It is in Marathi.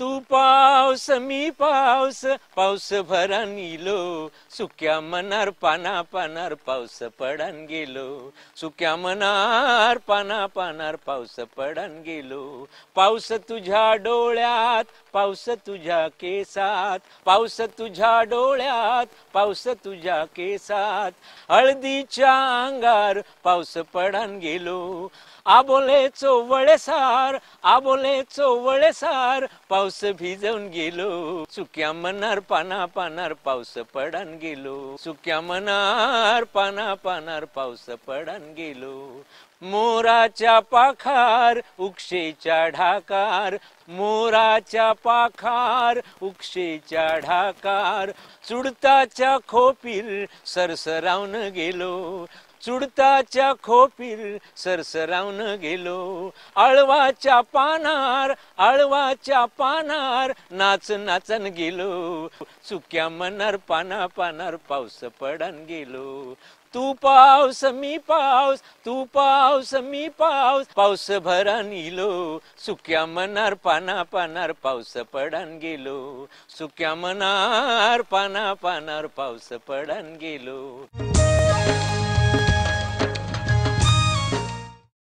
तू पाऊस मी पाऊस पावस भरान गेलो सुक्या मनार पाना पानार पाऊस पडान गेलो. सुक्या मनार पाना पानार पाऊस पडान गेलो. पाऊस तुझ्या डोळ्यात पाऊस तुझ्या केसात पाऊस तुझ्या डोळ्यात पाऊस तुझ्या केसात. हळदीच्या अंगार पाऊस पडान गेलो. आबोले चोवळे सार आबोले चोवळे सार पाऊस भिजवून गेलो. सुक्या मनार पाना पानार पाऊस पडन गेलो. सुक्या मनार पाना पानार पाऊस पडन गेलो. मोराच्या पाखार उक्षेच्या ढाकार. मोराच्या पाखार उक्षेच्या ढाकार. चुडताच्या खोपीर सरसरावून गेलो. चुडताच्या खोपीर सरसरावून गेलो. आळवाच्या पानार आळवाच्या पानार नाच नाचन गेलो. चुक्या मनार पाना पानार पावस पडन गेलो. तू पावस मी पावस तू पावस मी पावस पावस भरान इलो. सुक्या मनार पाना पानार पावस पडन गेलो. सुक्या मनार पाना पानार पावस पडन गेलो.